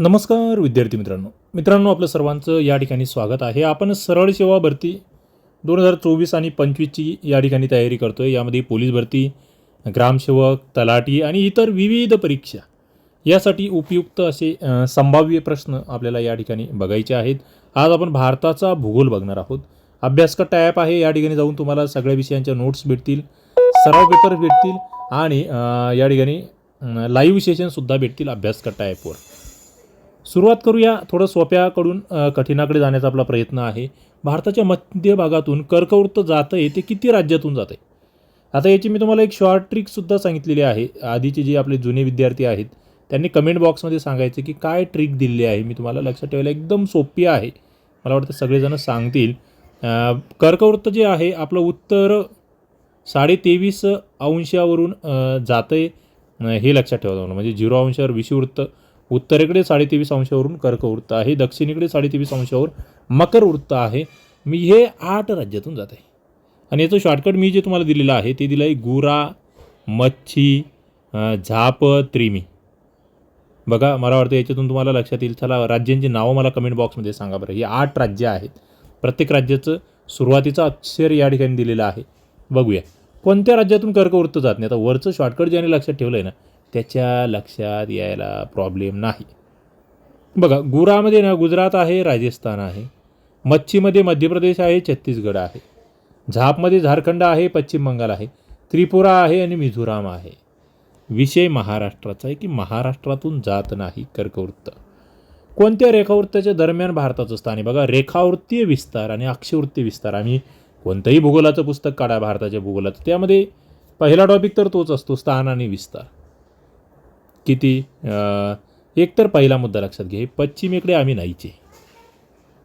नमस्कार विद्यार्थी मित्रांनो. मित्रांनो आपलं सर्वांचं या ठिकाणी स्वागत आहे. आपण सरळ सेवा भरती दोन हजार चोवीस आणि पंचवीसची या ठिकाणी तयारी करतो आहे यामध्ये पोलीस भरती ग्रामसेवक तलाठी आणि इतर विविध परीक्षा यासाठी उपयुक्त असे संभाव्य प्रश्न आपल्याला या ठिकाणी बघायचे आहेत. आज आपण भारताचा भूगोल बघणार आहोत. अभ्यासक टॅप आहे. या ठिकाणी जाऊन तुम्हाला सगळ्या विषयांच्या नोट्स भेटतील सराव पेपर भेटतील आणि या ठिकाणी लाईव्ह सेशनसुद्धा भेटतील अभ्यासक टॅपवर सुरुवात करूया थोडं सोप्याकडून कठीणाकडे जाण्याचा आपला प्रयत्न आहे. भारताच्या मध्य भागातून कर्कवृत्त जातं आहे ते किती राज्यातून जातं आहे? आता याची मी तुम्हाला एक शॉर्ट ट्रिकसुद्धा सांगितलेली आहे. आधीचे जे आपले जुने विद्यार्थी आहेत त्यांनी कमेंट बॉक्समध्ये सांगायचं की काय ट्रिक दिलेली आहे मी तुम्हाला. लक्षात ठेवायला एकदम सोपी आहे. मला वाटतं सगळेजण सांगतील. कर्कवृत्त जे आहे आपलं उत्तर साडे तेवीस अंशावरून जातं आहे हे लक्षात ठेवा तुम्हाला. म्हणजे झिरो अंशावर विषुवृत्त उत्तरेकडे साडेतेवीस अंशावरून कर्कवृत्त आहे. दक्षिणेकडे साडेतेवीस अंशावर मकर वृत्त आहे. मी हे आठ राज्यातून जात आहे. आणि याचं शॉर्टकट मी जे तुम्हाला दिलेलं आहे ते दिलं आहे गुरा मच्छी झाप त्रिमी. बघा मला वाटतं याच्यातून तुम्हाला लक्षात येईल. चला राज्यांची नावं मला कमेंट बॉक्समध्ये सांगा बरं. ही आठ राज्य आहेत. प्रत्येक राज्याचं सुरुवातीचं अक्षर या ठिकाणी दिलेलं आहे. बघूया. कोणत्या राज्यातून कर्कवृत्त जात नाही? आता वरचं शॉर्टकट ज्याने लक्षात ठेवलं आहे ना त्याच्या लक्षात यायला प्रॉब्लेम नाही. बघा गुरामध्ये ना गुजरात आहे राजस्थान आहे. मच्छीमध्ये मध्य प्रदेश आहे छत्तीसगड आहे. झापमध्ये झारखंड आहे पश्चिम बंगाल आहे. त्रिपुरा आहे आणि मिझोराम आहे. विषय महाराष्ट्राचा आहे की महाराष्ट्रातून जात नाही कर्कवृत्त. कोणत्या रेखावृत्ताच्या दरम्यान भारताचं स्थान आहे? बघा रेखावृत्तीय विस्तार आणि अक्षवृत्तीय विस्तार. आम्ही कोणतंही भूगोलाचं पुस्तक काढा भारताच्या भूगोलाचं. त्यामध्ये पहिला टॉपिक तर तोच असतो स्थान आणि विस्तार. किती? एकतर एक तर पहिला मुद्दा लक्षात घे पश्चिमेकडे आम्ही नाहीचे.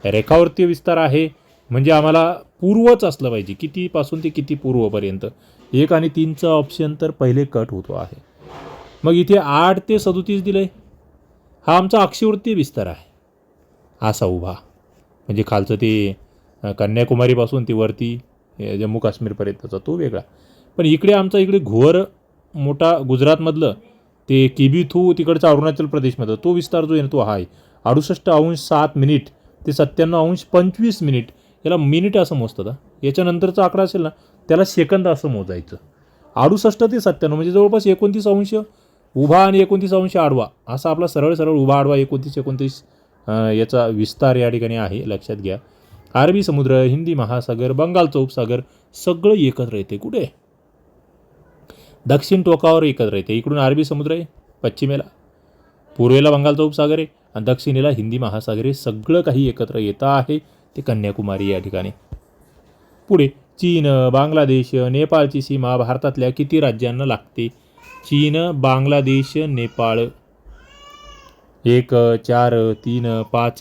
रेखावृत्तीय विस्तार आहे म्हणजे आम्हाला पूर्वच असलं पाहिजे कितीपासून ते किती पूर्वपर्यंत. एक आणि तीनचा ऑप्शन तर पहिले कट होतो आहे. मग इथे आठ ते सदोतीस दिलं आहे हा आमचा अक्षवृत्तीय विस्तार आहे. असा उभा. म्हणजे खालचं ते कन्याकुमारीपासून ते वरती जम्मू काश्मीरपर्यंतचा तो वेगळा. पण इकडे आमचा इकडे घोर मोठा गुजरातमधलं ते किबिथू तिकडचा अरुणाचल प्रदेशमध्ये. तो विस्तार जो आहे ना तो आहे अडुसष्ट अंश सात मिनिट ते सत्त्याण्णव अंश पंचवीस मिनिट याला मिनिट असं मोजतात याच्यानंतरचा आकडा असेल ना त्याला सेकंद असं मोजायचं. अडुसष्ट ते सत्त्याण्णव म्हणजे जवळपास एकोणतीस अंश उभा आणि एकोणतीस अंश आडवा. असा आपला सरळ सरळ उभा आडवा एकोणतीस एकोणतीस याचा विस्तार या ठिकाणी आहे लक्षात घ्या. अरबी समुद्र हिंदी महासागर बंगालचा उपसागर सगळं एकत्र येते. कुठे? दक्षिण टोकावर एकत्र येते. इकडून अरबी समुद्र आहे पश्चिमेला. पूर्वेला बंगालचा उपसागर आहे आणि दक्षिणेला हिंदी महासागर आहे. सगळं काही एकत्र येतं आहे ते कन्याकुमारी या ठिकाणी. पुढे चीन बांगलादेश नेपाळची सीमा भारतातल्या किती राज्यांना लागते? चीन बांगलादेश नेपाळ. एक चार तीन पाच.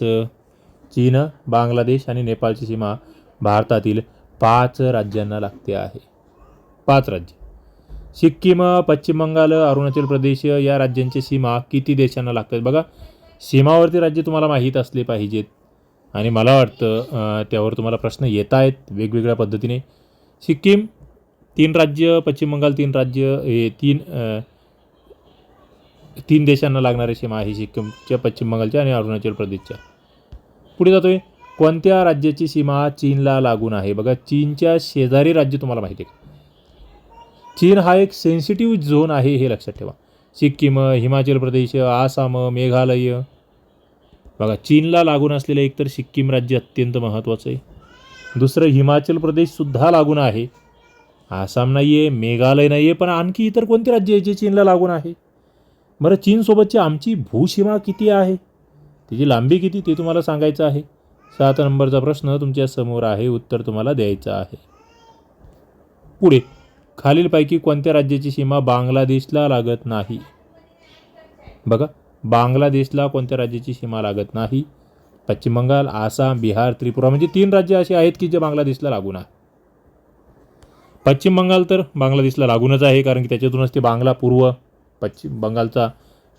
चीन बांगलादेश आणि नेपाळची सीमा भारतातील पाच राज्यांना लागते आहे. पाच राज्य. सिक्कीम पश्चिम बंगाल अरुणाचल प्रदेश या राज्यांची सीमा किती देशांना लागतात? बघा सीमावर्ती राज्य तुम्हाला माहीत असले पाहिजेत. आणि मला वाटतं त्यावर तुम्हाला प्रश्न येत आहेत वेगवेगळ्या पद्धतीने. सिक्कीम तीन राज्य पश्चिम बंगाल तीन राज्य हे तीन तीन देशांना लागणारी सीमा आहे सिक्कीमच्या पश्चिम बंगालच्या आणि अरुणाचल प्रदेशच्या. पुढे जातोय. कोणत्या राज्याची सीमा चीनला लागून आहे? बघा चीनच्या शेजारी राज्य तुम्हाला माहिती आहे चीन हा एक सेन्सिटिव्ह झोन आहे हे लक्षात ठेवा. सिक्कीम हिमाचल प्रदेश आसाम मेघालय. बघा चीनला लागून असलेलं एकतर सिक्कीम राज्य अत्यंत महत्त्वाचं आहे. दुसरं हिमाचल प्रदेशसुद्धा लागून आहे. आसाम नाही आहे मेघालय नाही आहे पण आणखी इतर कोणते राज्य आहे जे चीनला लागून आहे? बरं चीनसोबतची आमची भूसीमा किती आहे? तिची लांबी किती? ते तुम्हाला सांगायचं आहे. सात नंबरचा प्रश्न तुमच्यासमोर आहे उत्तर तुम्हाला द्यायचं आहे. पुढे. खालीलपैकी कोणत्या राज्याची सीमा बांगलादेशला लागत नाही? बघा बांगलादेशला कोणत्या राज्याची सीमा लागत नाही? पश्चिम बंगाल आसाम बिहार त्रिपुरा म्हणजे तीन राज्य अशी आहेत की जे बांगलादेशला लागून आहे पश्चिम बंगाल तर बांगलादेशला लागूनच आहे कारण की त्याच्यातूनच ते बांगला पूर्व पश्चिम बंगालचा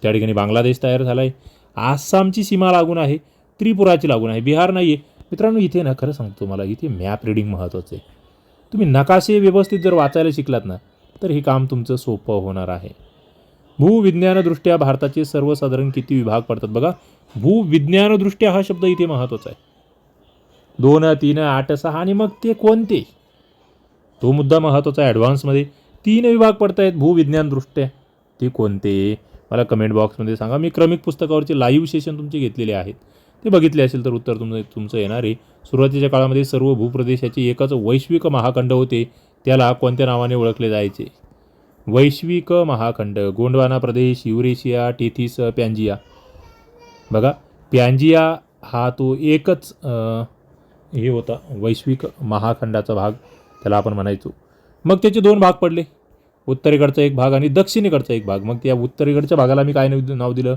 त्या ठिकाणी बांगलादेश तयार झाला आहे आसामची सीमा लागून आहे त्रिपुराची लागून आहे बिहार नाही आहे मित्रांनो इथे ना खरं सांगतो तुम्हाला इथे मॅप रिडिंग महत्त्वाचं आहे. तुम्ही नकाशे व्यवस्थित जर वाचायला शिकलात ना तर हे काम तुमचं सोपं होणार आहे. भूविज्ञानदृष्ट्या भारताचे सर्वसाधारण किती विभाग पडतात बघा. भूविज्ञानदृष्ट्या हा शब्द इथे महत्त्वाचा आहे. दोन तीन आठ सहा आणि मग ते कोणते? तो मुद्दा महत्त्वाचा आहे ॲडव्हान्समध्ये तीन विभाग पडत आहेत भूविज्ञानदृष्ट्या. ते कोणते? मला कमेंट बॉक्समध्ये सांगा. मी क्रमिक पुस्तकावरचे लाईव्ह सेशन तुमचे घेतलेले आहेत. ते बघितले असेल तर उत्तर तुमचं तुमचं येणार आहे. सुरुवातीच्या काळामध्ये सर्व भूप्रदेशाचे एकच वैश्विक महाखंड होते. त्याला कोणत्या नावाने ओळखले जायचे? वैश्विक महाखंड. गोंडवाना प्रदेश युरेशिया टेथिस पॅन्जिया बघा पॅन्जिया हा तो एकच हे होता वैश्विक महाखंडाचा भाग. त्याला आपण म्हणायचो. मग त्याचे दोन भाग पडले. उत्तरेकडचा एक भाग आणि दक्षिणेकडचा एक भाग. मग त्या उत्तरेकडच्या भागाला मी काय नाव दिलं?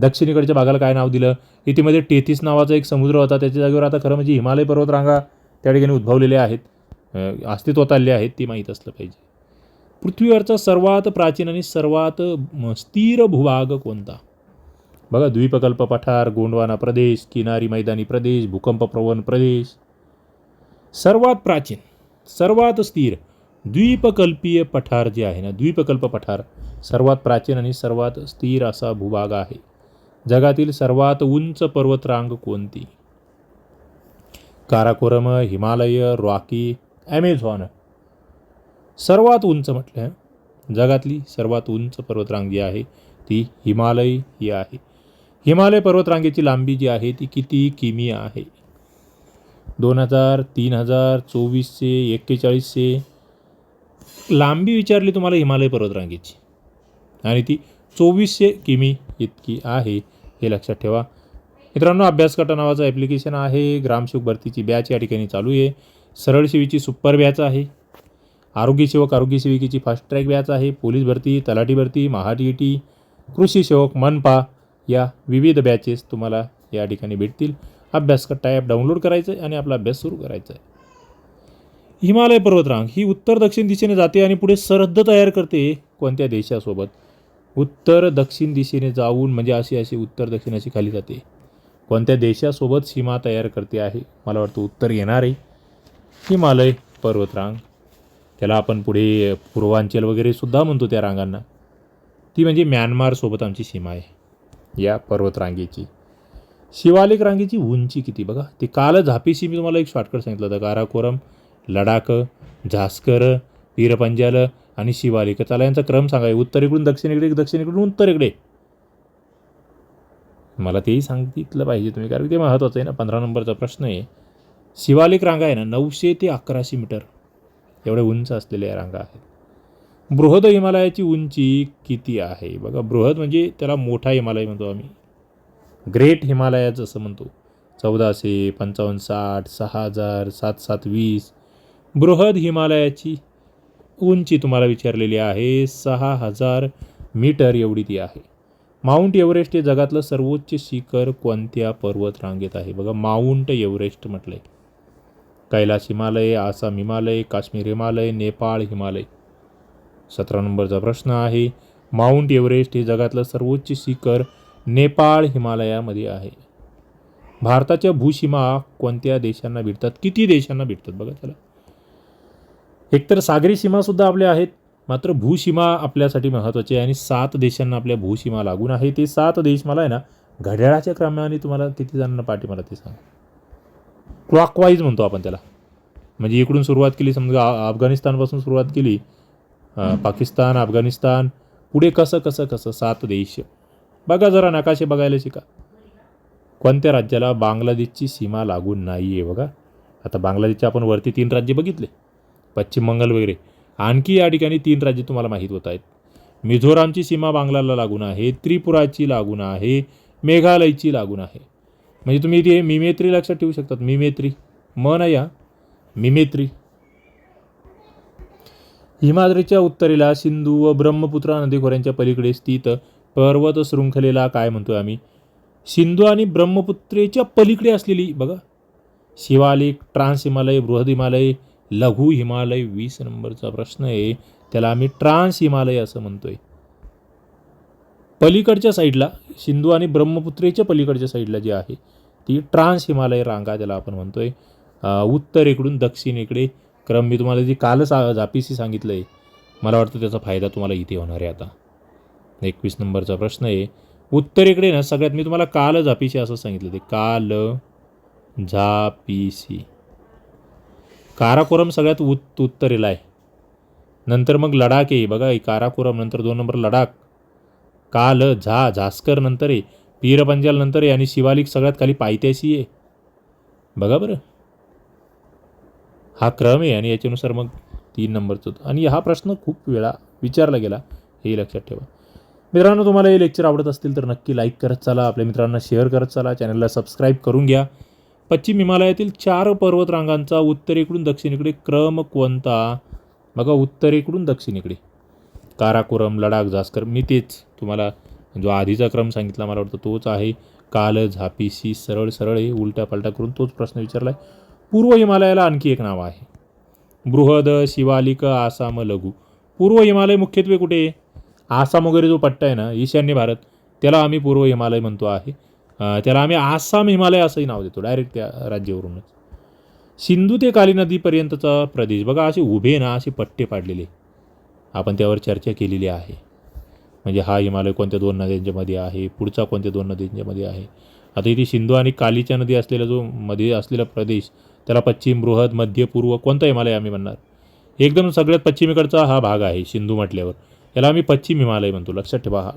दक्षिणेकडच्या भागाला काय नाव दिलं? इथेमध्ये टेथिस नावाचा एक समुद्र होता. त्याच्या जागेवर आता खरं म्हणजे हिमालय पर्वतरांगा त्या ठिकाणी उद्भवलेल्या आहेत. अस्तित्वात आलेल्या आहेत. ती माहीत असलं पाहिजे. पृथ्वीवरचा सर्वात प्राचीन आणि सर्वात स्थिर भूभाग कोणता? बघा द्वीपकल्प पठार गोंडवाना प्रदेश किनारी मैदानी प्रदेश भूकंपप्रवण प्रदेश. सर्वात प्राचीन सर्वात स्थिर द्वीपकल्पीय पठार जे आहे ना द्वीपकल्प पठार सर्वात प्राचीन आणि सर्वात स्थिर असा भूभाग आहे. जगातील सर्वात उंच पर्वतरांग कोणती? काराकोरम हिमालय रॉकी ॲमेझॉन सर्वात उंच म्हटलं जगातली सर्वात उंच पर्वतरांग जी आहे ती हिमालय ही आहे. हिमालय पर्वतरांगेची लांबी जी आहे ती किती किमी आहे? दोन हजार तीन हजार चोवीसशे एक्केचाळीसशे. लांबी विचारली तुम्हाला हिमालय पर्वतरांगेची. आणि ती चोवीसशे किमी इतकी आहे. हे लक्षात ठेवा. मित्रांनो अभ्यासकटा नावाचं ॲप्लिकेशन आहे. ग्रामसेवक भरतीची बॅच या ठिकाणी चालू आहे. सरळ सेवेची सुपर बॅच आहे. आरोग्यसेवक आरोग्यसेविकेची फास्ट ट्रॅक बॅच आहे. पोलीस भरती तलाठी भरती महा टी कृषी सेवक मनपा या विविध बॅचेस तुम्हाला या ठिकाणी भेटतील. अभ्यासकट्टा ॲप डाउनलोड करायचं आहे आणि आपला अभ्यास सुरू करायचा आहे हिमालय पर्वतरांग ही उत्तर दक्षिण दिशेने जाते आणि पुढे सरहद्द तयार करते कोणत्या देशासोबत? उत्तर दक्षिण दिशेने जाऊन म्हणजे अशी अशी उत्तर दक्षिण अशी खाली जाते. कोणत्या देशासोबत सीमा तयार करते आहे? मला वाटतं उत्तर येणार आहे. हिमालय पर्वतरांग. त्याला आपण पुढे पूर्वांचल वगैरे सुद्धा म्हणतो त्या रांगांना. ती म्हणजे म्यानमारसोबत आमची सीमा आहे. या पर्वतरांगेची. शिवालिक रांगेची उंची किती? बघा ती काल झापीशी मी तुम्हाला एक शॉर्टकट सांगितलं होतं. काराकोरम लडाख झास्कर वीरपंजाल आणि शिवालिक चला यांचा क्रम सांगा. उत्तरेकडून दक्षिणेकडे दक्षिणेकडून उत्तरेकडे. मला तेही सांगितलं पाहिजे तुम्ही कारण ते महत्त्वाचं आहे ना. पंधरा नंबरचा प्रश्न आहे. शिवालिक रांगा आहे ना नऊशे ते अकराशे मीटर. एवढ्या उंच असलेल्या रांगा आहेत. बृहद हिमालयाची उंची किती आहे? बघा बृहद म्हणजे त्याला मोठा हिमालय म्हणतो आम्ही. ग्रेट हिमालयाचं असं म्हणतो. चौदाशे पंचावन्न साठ सहा हजार सात सात वीस. बृहद हिमालयाची उंची तुम्हाला विचारलेली आहे सहा हजार मीटर एवढी ती आहे. माउंट एव्हरेस्ट हे जगातलं सर्वोच्च शिखर कोणत्या पर्वत रांगेत आहे? बघा माउंट एव्हरेस्ट म्हटलं आहे कैलास हिमालय आसाम हिमालय काश्मीर हिमालय नेपाळ हिमालय. सतरा नंबरचा प्रश्न आहे माउंट एव्हरेस्ट हे जगातलं सर्वोच्च शिखर नेपाळ हिमालयामध्ये आहे. भारताच्या भूसीमा कोणत्या देशांना भेटतात? किती देशांना भेटतात? बघा त्याला. एकतर सागरी सीमासुद्धा आपल्या आहेत मात्र भूसीमा आपल्यासाठी महत्त्वाची आहे आणि सात देशांना आपल्या भूसीमा लागून आहे. ते सात देश मला आहे ना घड्याळाच्या क्रमाने तुम्हाला किती जणांना पाठी मला ते सांगा. क्लॉकवाईज म्हणतो आपण त्याला. म्हणजे इकडून सुरुवात केली समजा अफगाणिस्तानपासून सुरुवात केली पाकिस्तान अफगाणिस्तान पुढे कसं कसं कसं सात देश. बघा जरा नकाशे बघायला शिका. कोणत्या राज्याला बांगलादेशची सीमा लागून नाही आहे बघा. आता बांगलादेशचे आपण वरती तीन राज्य बघितले. पश्चिम बंगाल वगैरे. आणखी या ठिकाणी तीन राज्य तुम्हाला माहीत होत आहेत. मिझोरामची सीमा बांगलाला लागून आहे त्रिपुराची लागून आहे मेघालयची लागून आहे. म्हणजे तुम्ही इथे मिमेत्री लक्षात ठेवू शकतात. मिमेत्री. म नाही या. मिमेत्री. हिमाद्रीच्या उत्तरेला सिंधू व ब्रह्मपुत्रा नदीखोऱ्यांच्या पलीकडे स्थित पर्वत शृंखलेला काय म्हणतोय आम्ही? सिंधू आणि ब्रह्मपुत्रेच्या पलीकडे असलेली बघा. शिवालिक ट्रान्स हिमालय बृहद हिमालय लघु हिमालय वीस नंबरचा प्रश्न आहे. त्याला आम्ही ट्रान्स हिमालय असं म्हणतोय. पलीकडच्या साईडला सिंधू आणि ब्रह्मपुत्रेच्या पलीकडच्या साईडला जी आहे ती ट्रान्स हिमालय रांगा त्याला आपण म्हणतोय. उत्तरेकडून दक्षिणेकडे. क्रम मी तुम्हाला जी कालच सा झापीसी सांगितलं आहे मला वाटतं त्याचा फायदा तुम्हाला इथे होणार आहे आता. एकवीस नंबरचा प्रश्न आहे. उत्तरेकडे ना सगळ्यात मी तुम्हाला काल झापीशी असं सांगितलं ते. काल झापीसी काराकोरम सगळ्यात उत् उत्तरेला आहे. नंतर मग लडाख आहे. बघा काराकोरम नंतर दोन नंबर लडाख. काल झा झास्कर नंतर आहे. पीरपंजाल नंतर आहे. आणि शिवालिक सगळ्यात खाली पायथ्याशी आहे. बघा बरं. हा क्रम आहे आणि याच्यानुसार मग तीन नंबरचं आणि हा प्रश्न खूप वेळा विचारला गेला. हे लक्षात ठेवा. मित्रांनो तुम्हाला हे लेक्चर आवडत असतील तर नक्की लाईक करत चला. आपल्या मित्रांना शेअर करत चला. चॅनलला सबस्क्राईब करून घ्या. पश्चिम हिमालयातील चार पर्वतरांगांचा उत्तरेकडून दक्षिणेकडे क्रम कोणता? बघा उत्तरेकडून दक्षिणेकडे. काराकोरम लडाख जास्कर मी तेच तुम्हाला जो आधीचा क्रम सांगितला मला वाटतं तोच आहे. काल झापीसी सरळ सरळ हे उलटा पालटा करून तोच प्रश्न विचारला आहे पूर्व हिमालयाला आणखी एक नाव आहे. बृहद शिवालिक आसाम लघु. पूर्व हिमालय मुख्यत्वे कुठे? आसाम वगैरे जो पट्टा आहे ना ईशान्य भारत त्याला आम्ही पूर्व हिमालय म्हणतो आहे. त्याला आम्ही आसाम हिमालय असंही नाव देतो डायरेक्ट त्या राज्यावरूनच. सिंधू ते काली नदीपर्यंतचा प्रदेश बघा असे उभे ना असे पट्टे पाडलेले. आपण त्यावर चर्चा केलेली आहे. म्हणजे हा हिमालय कोणत्या दोन नद्यांच्यामध्ये आहे पुढचा कोणत्या दोन नद्यांच्यामध्ये आहे? आता इथे सिंधू आणि कालीच्या नदी असलेला जो मध्ये असलेला प्रदेश त्याला पश्चिम बृहद मध्य पूर्व कोणता हिमालय आम्ही म्हणणार? एकदम सगळ्यात पश्चिमेकडचा हा भाग आहे सिंधू म्हटल्यावर. याला आम्ही पश्चिम हिमालय म्हणतो लक्षात ठेवा हा.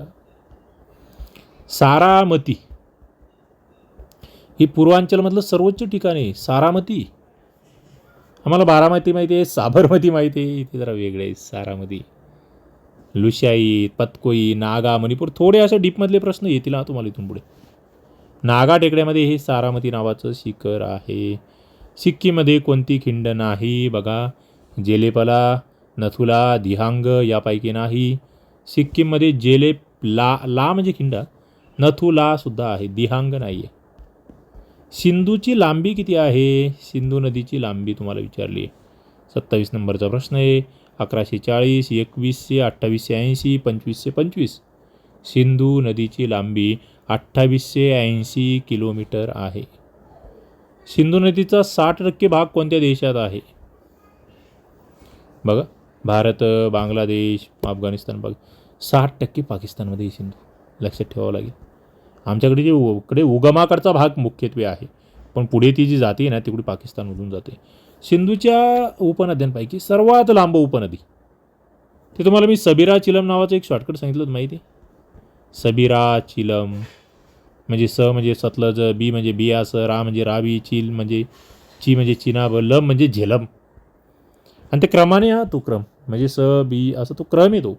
सारामती. ही पूर्वांचलमधलं सर्वोच्च ठिकाण आहे सारामती. आम्हाला बारामती माहिती आहे साबरमती माहिती आहे इथे जरा वेगळे आहे सारामती. लुशाई पतकोई नागा मणिपूर थोडे असे डीपमधले प्रश्न येतील हा तुम्हाला इथून पुढे. नागा टेकड्यामध्ये हे सारामती नावाचं शिखर आहे. सिक्कीमध्ये कोणती खिंड नाही? बघा जेलेपला नथुला दिहांग यापैकी नाही. सिक्कीममध्ये जेलेप ला ला म्हणजे खिंड. नथुलासुद्धा आहे दिहांग नाही आहे सिंधूची लांबी किती आहे? सिंधू नदीची लांबी तुम्हाला विचारली. आहे सत्तावीस नंबरचा प्रश्न आहे. अकराशे चाळीस एकवीसशे अठ्ठावीसशे ऐंशी पंचवीसशे पंचवीस. सिंधू नदीची लांबी अठ्ठावीसशे ऐंशी किलोमीटर आहे. सिंधू नदीचा साठ टक्के भाग कोणत्या देशात आहे? बघा भारत बांगलादेश अफगाणिस्तान बघ साठ टक्के पाकिस्तानमध्ये सिंधू. लक्षात ठेवावं लागेल. आमच्याकडे जे कडे उगमाकडचा भाग मुख्यत्वे आहे. पण पुढे ती जी जाते ना तिकडे पाकिस्तानमधून जाते. सिंधूच्या उपनद्यांपैकी सर्वात लांब उपनदी. ते तुम्हाला मी सबीरा चिलम नावाचं एक शॉर्टकट सांगितलं होतं माहिती सबिरा सबीरा चिलम. म्हणजे स म्हणजे सतलज बी म्हणजे बियास रा म्हणजे रावी चिल म्हणजे ची म्हणजे चिनाब लम म्हणजे झेलम. आणि ते क्रमाने हा तो क्रम म्हणजे स बी असा तो क्रम आहे तो.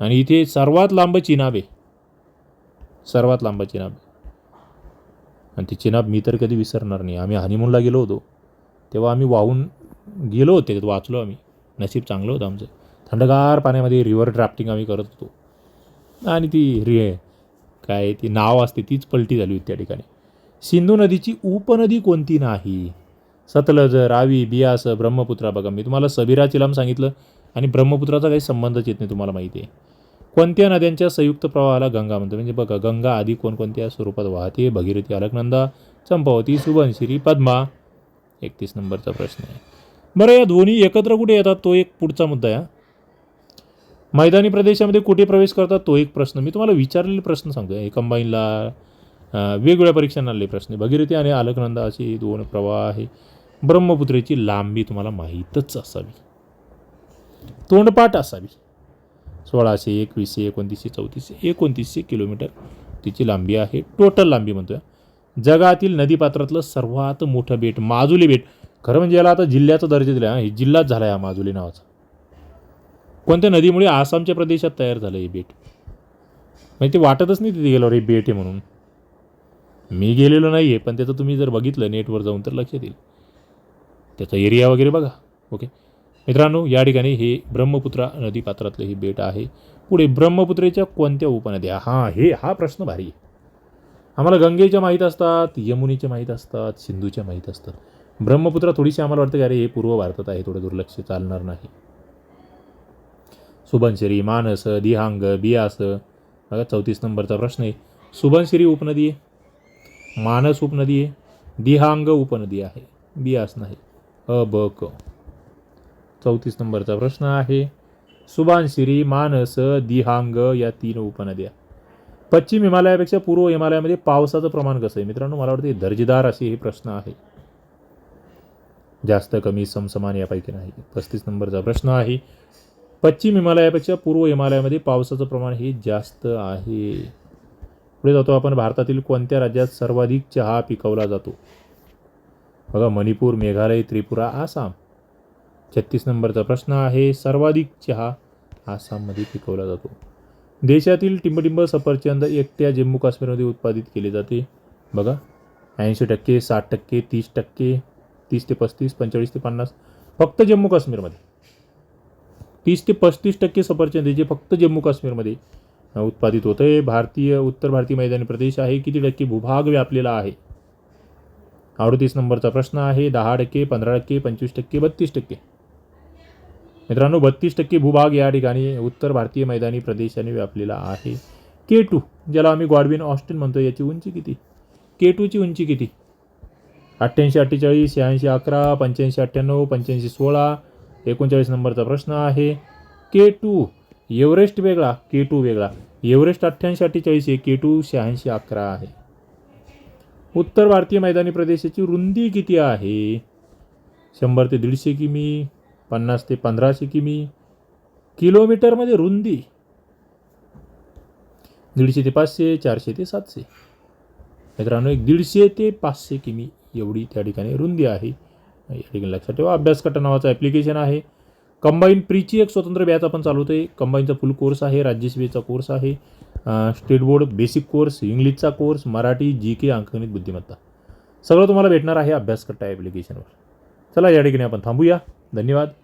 आणि इथे सर्वात लांब चिनाब आहे. सर्वात लांब चिनाब आणि ती चिनाब मी तर कधी विसरणार नाही. आम्ही हनीमूनला गेलो होतो. तेव्हा आम्ही वाहून गेलो होते. वाचलो आम्ही. नशीब चांगलं होतं आमचं. थंडगार पाण्यामध्ये रिव्हर ड्राफ्टिंग आम्ही करत होतो. आणि ती रि काय ती नाव असते तीच पलटी झाली होती त्या ठिकाणी. सिंधू नदीची उपनदी कोणती नाही? सतलज रावी बियास ब्रह्मपुत्रा. बघा मी तुम्हाला सबीरा चिलाम सांगितलं आणि ब्रह्मपुत्राचा काही संबंधच येत नाही तुम्हाला माहिती आहे. कोणत्या नद्यांच्या संयुक्त प्रवाहाला गंगा म्हणतो म्हणजे बघा गंगा आधी कोणकोणत्या स्वरूपात वाहते? भगीरथी अलकनंदा चंपावती सुबनशिरी पद्मा. एकतीस नंबरचा प्रश्न आहे. बरं या दोन्ही एकत्र कुठे येतात? तो एक पुढचा मुद्दा आहे मैदानी प्रदेशामध्ये कुठे प्रवेश करतात? तो एक प्रश्न. मी तुम्हाला विचारलेले प्रश्न सांगतो हे कंबाईनला वेगवेगळ्या परीक्षांना आलेले प्रश्न भगीरथी आणि अलकनंदा अशी दोन प्रवाह आहे. ब्रह्मपुत्रेची लांबी तुम्हाला माहीतच असावी. तोंडपाठ असावी. सोळाशे एकवीसशे एकोणतीसशे चौतीसशे एकोणतीसशे किलोमीटर तिची लांबी आहे. टोटल लांबी म्हणतोय. जगातील नदीपात्रातलं सर्वात मोठं बेट माजुली बेट. खरं म्हणजे याला आता जिल्ह्याचा दर्जा दिला हे. जिल्हाच झाला आहे माजुली नावाचा. कोणत्या नदीमुळे आसामच्या प्रदेशात तयार झालं हे बेट? म्हणजे ते वाटतच नाही तिथे गेल्यावर हे बेट आहे म्हणून. मी गेलेलो नाही आहे पण त्याचं तुम्ही जर बघितलं नेटवर जाऊन तर लक्षात येईल. त्याचा एरिया वगैरे बघा. ओके? मित्रांनो या ठिकाणी हे ब्रह्मपुत्रा नदीपात्रातलं हे बेट आहे. पुढे ब्रह्मपुत्रेच्या कोणत्या उपनद्या? हां हे हा प्रश्न भारी आहे. आम्हाला गंगेच्या माहीत असतात यमुनेच्या माहीत असतात सिंधूच्या माहीत असतात. ब्रह्मपुत्रा थोडीशी आम्हाला वाटतं की अरे हे पूर्व भारतात आहे थोडं दुर्लक्ष चालणार नाही. सुबनशिरी मानस दिहांग बियास बघा चौतीस नंबरचा प्रश्न आहे. सुबनशिरी उपनदी आहे. मानस उपनदी आहे. दिहांग उपनदी आहे. बियास नाही. अ ब क. चौतीस नंबरचा प्रश्न आहे. सुबानशिरी मानस दिहांग या तीन उपनद्या. पश्चिम हिमालयापेक्षा पूर्व हिमालयामध्ये पावसाचं प्रमाण कसं आहे? मित्रांनो मला वाटतं दर्जेदार असे हे प्रश्न आहे. जास्त कमी समसमान यापैकी नाही. पस्तीस नंबरचा प्रश्न आहे. पश्चिम हिमालयापेक्षा पूर्व हिमालयामध्ये पावसाचं प्रमाण हे जास्त आहे. पुढे जातो आपण. भारतातील कोणत्या राज्यात सर्वाधिक चहा पिकवला जातो? बघा मणिपूर मेघालय त्रिपुरा आसाम. छत्तीस नंबरचा प्रश्न आहे सर्वाधिक चहा आसाममध्ये पिकवला जातो. देशातील टिंबटिंब सफरचंद एकट्या जम्मू काश्मीरमध्ये उत्पादित केले जाते. बघा ऐंशी टक्के साठ टक्के तीस टक्के तीस ते पस्तीस पंचेचाळीस ते पन्नास फक्त जम्मू काश्मीरमध्ये. तीस ते पस्तीस टक्के सफरचंद हे जे फक्त जम्मू काश्मीरमध्ये उत्पादित होतं आहे भारतीय उत्तर भारतीय मैदानी प्रदेश आहे किती टक्के भूभाग व्यापलेला आहे? अडतीस नंबरचा प्रश्न आहे दहा टक्के पंधरा टक्के पंचवीस टक्के बत्तीस टक्के. मित्रांनो बत्तीस टक्के भूभाग या ठिकाणी उत्तर भारतीय मैदानी प्रदेशाने व्यापलेला आहे. के टू ज्याला आम्ही गॉडविन ऑस्टिन म्हणतो याची उंची किती? के टूची उंची किती? अठ्ठ्याऐंशी अठ्ठेचाळीस शहाऐंशी अकरा पंच्याऐंशी अठ्ठ्याण्णव पंच्याऐंशी सोळा एकोणचाळीस नंबरचा प्रश्न आहे. के टू एव्हरेस्ट वेगळा के टू वेगळा. एव्हरेस्ट अठ्ठ्याऐंशी अठ्ठेचाळीस आहे के टू शहाऐंशी अकरा आहे. उत्तर भारतीय मैदानी प्रदेशाची रुंदी किती आहे? शंभर ते दीडशे किमी पन्नास ते पंधराशे किमी. किलोमीटरमध्ये रुंदी. दीडशे ते पाचशे चारशे ते सातशे. मित्रांनो एक दीडशे ते पाचशे किमी एवढी त्या ठिकाणी रुंदी आहे. या ठिकाणी लक्षात ठेवा अभ्यासकट्टा नावाचं ॲप्लिकेशन आहे. कंबाईन प्रीची एक स्वतंत्र बॅच आपण चालवतो आहे कंबाईनचा फुल कोर्स आहे राज्यसेवेचा कोर्स आहे. स्टेट बोर्ड बेसिक कोर्स इंग्लिशचा कोर्स मराठी जी के अंकगणित बुद्धिमत्ता. सगळं तुम्हाला भेटणार आहे अभ्यास कट्टा ॲप्लिकेशनवर चला या ठिकाणी आपण थांबूया. धन्यवाद.